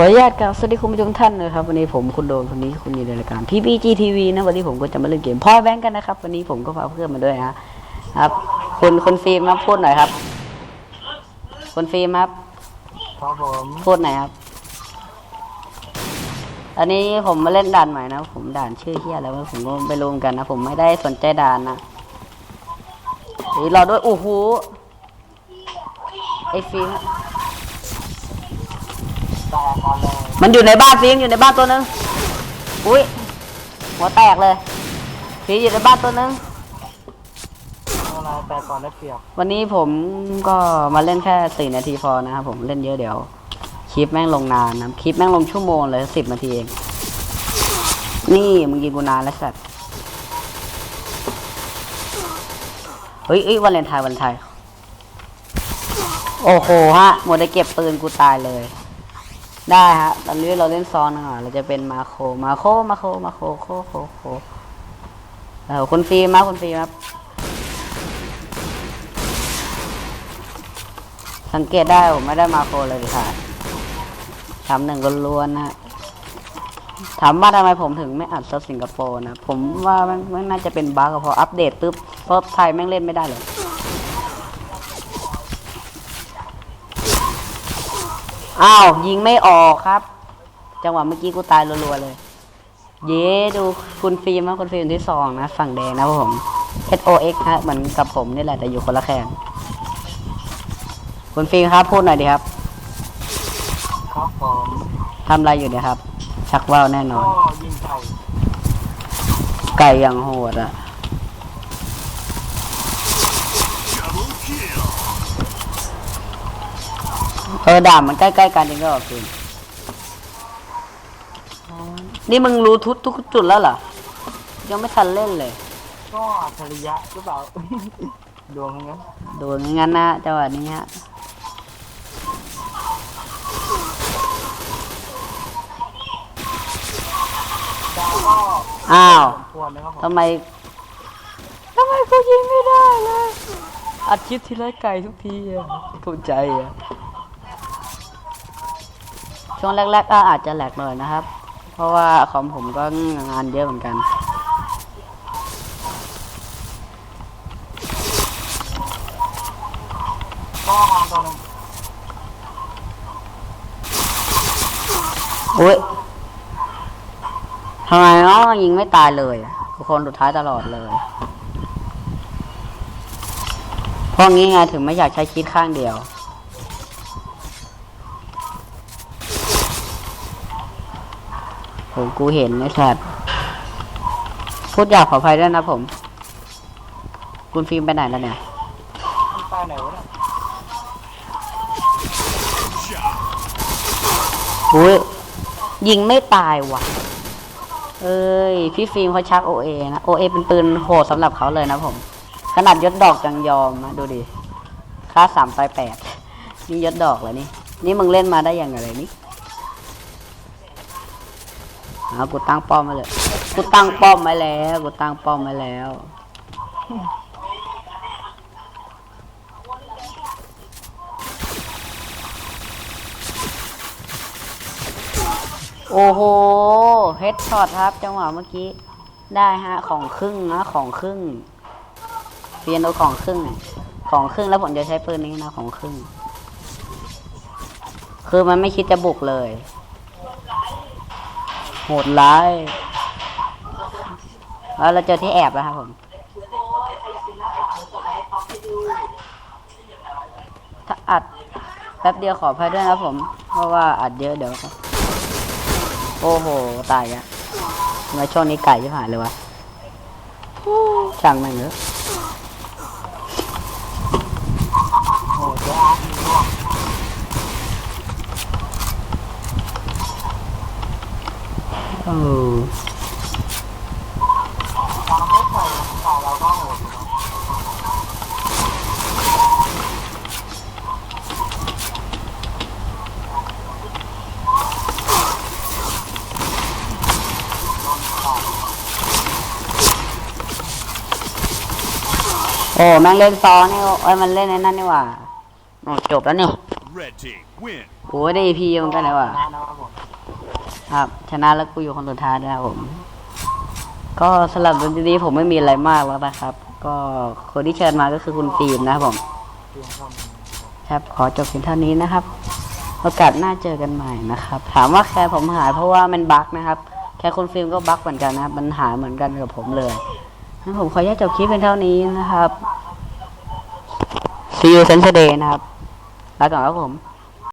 ออนุญาตกับสวัสดีคุณผู้ชมทุกท่านนะครับ วันนี้ผมคุณโดมคนนี้คุณอยู่ในรายการ PPGTV นะวันนี้ผมก็จะมาเล่นเกมพ่อแบงค์กันนะครับ วันนี้ผมก็พาเพื่อนมาด้วยนะครับคุณคุณฟิล์มครับพูดหน่อยครับคุณฟิล์มครับครับผมพูดหน่อยครับ อันนี้ผมมาเล่นด่านใหม่นะ ผมด่านชื่อเฮียอะไรวะผมก็ไปรวมกันนะ ผมไม่ได้สนใจด่านนะเฮ้ยรอด้วยโอ้โหไอ้ฟิล์ม มันอยู่ในบ้านฟิล์มอยู่ในบ้านตัวหนึง อุ้ยหัวแตกเลยฟิล์มอยู่ในบ้านตัวหนึงอะไรแต่ก่อนได้เปรียบวันนี้ผมก็มาเล่นแค่สี่นาทีพอนะครับผมเล่นเยอะเดี๋ยว คลิปแม่งลงนานนะคลิปแม่งลงชั่วโมงเลยสิบนาทีเองนี่มึงยิงกูนานแล้วสัตว์เฮ้ยเอ้ยวันเลนไทน์วันเลนไทน์โอ้โหฮะหมดได้เก็บปืนกูตายเลย ได้ฮะตอนนี้เราเล่นซอนอะเราจะเป็นมาโค มาโค มาโค มาโค โค โค โค เออคุณฟิล์มครับคุณฟิล์มครับสังเกตได้ผมไม่ได้มาโคเลยค่ะทำหนึ่งล้วนๆนะถามว่าทำไมผมถึงไม่อัดเซิร์สิงคโปร์นะ ผมว่ามันน่าจะเป็นบั๊กอะพออัปเดตปุ๊บเซิร์ฟไทยแม่งเล่นไม่ได้เลย อ้าวยิงไม่ออกครับ จังหวะเมื่อกี้กูตายรัวๆเลย เย้ดูคุณฟิล์มนะคุณฟิล์มที่สองนะ ฝั่งแดงนะครับผม SOX ฮะเหมือนกับผมนี่แหละแต่อยู่คนละแข่งคุณฟิล์มครับพูดหน่อยดีครับครับผมทำอะไรอยู่เนี่ยครับ ชักว่าวแน่นอก็นยิงไก่ ไก่อย่างโหดอะ ออด่ามมันใกล้ๆกันจริงก็บอกฟิล์มนี่มึงรู้ทุกทุกจุดแล้วเหรอ ยังไม่ทันเล่นเลย ก็อัจฉริยะหรือเปล่า ดวงงั้นโดนงั้นนะจังหวะนี้ฮะดาวก็อ้าวสมควรนะครับผมทำไมทำไมกูยิงไม่ได้เลยอัดคลิปทีไรไก่ทุกทีอะถูกใจอะ ช่วงแรกๆก็อาจจะแหลกหน่อยนะครับ เพราะว่าคอมผมก็งานเยอะเหมือนกันก็วางตัวหนึงอุ้ยทำไมน้องยิงไม่ตายเลยอะคือคนสุดท้ายตลอดเลยเพราะงี้ไงถึงไม่อยากใช้คิดข้างเดียว ผมกูเห็นไอ้สัตว์พูดอยากขออภัยด้วยนะผม คุณฟิล์มไปไหนแล้วเนี่ยมันตายไหนวะเนี่ยอุ้ยยิงไม่ตายว่ะ เอ้ย พี่ฟิล์มเขาชักโอเอนะโอเอเป็นปืนโหดสำหรับเขาเลยนะผม ขนาดยศดอกจังยอมนะดูดิ ค่าสามตายแปดนี่ยศดอกเลยนี่ นี่มึงเล่นมาได้ยังไงนี่ เอากูตั้งป้อมมาเลย กูตั้งป้อมไว้แล้ว กูตั้งป้อมไว้แล้ว โอ้โห เฮดช็อตครับ จังหวะเมื่อกี้ ได้ฮะ ของครึ่งนะ ของครึ่งเรียนเอาของครึ่ง ของครึ่งแล้วผมจะใช้ปืนนี้นะ ของครึ่ง คือมันไม่คิดจะบุกเลย โหดร้ายแล้วเราเจอที่แอบแล้วครับผมถ้าอัดแป๊บเดียวขออภัยด้วยนะผม เพราะว่าอัดเยอะเดี๋ยวครับ โอ้โห ตายอะทำไมช่วงนี้ไก่จะผ่านเลยวะช่างแม่งเถอะ โอ้เจ้าอาร์ตยิงร่วง เออ ตามไม่ใส่ใส่เราก็โหดอยู่นะโอ้แม่งเล่นซอนี่เอ้ยมันเล่นในนั่นนี่หว่าโอ้จบแล้วเนี่ย Red team win. โอ้ได้พีเหมือนกันเลยว่ะนะนะ ครับ ชนะแล้วกูอยู่คนสุดท้ายนะครับผม ก็สำหรับดนตรีผมไม่มีอะไรมากแล้วนะครับ ก็คนที่เชิญมาก็คือคุณฟิล์มนะครับผม ครับขอจบเพียงเท่านี้นะครับ โอกาสหน้าเจอกันใหม่นะครับ ถามว่าแคร์ผมหายเพราะว่ามันบั๊กนะครับ แคร์คุณฟิล์มก็บั๊กเหมือนกันนะครับมันหายเหมือนกันกับผมเลยงั้นผมขออนุญาตจบคลิปเพียงเท่านี้นะครับ See you Sunday นะครับลาก่อนครับผม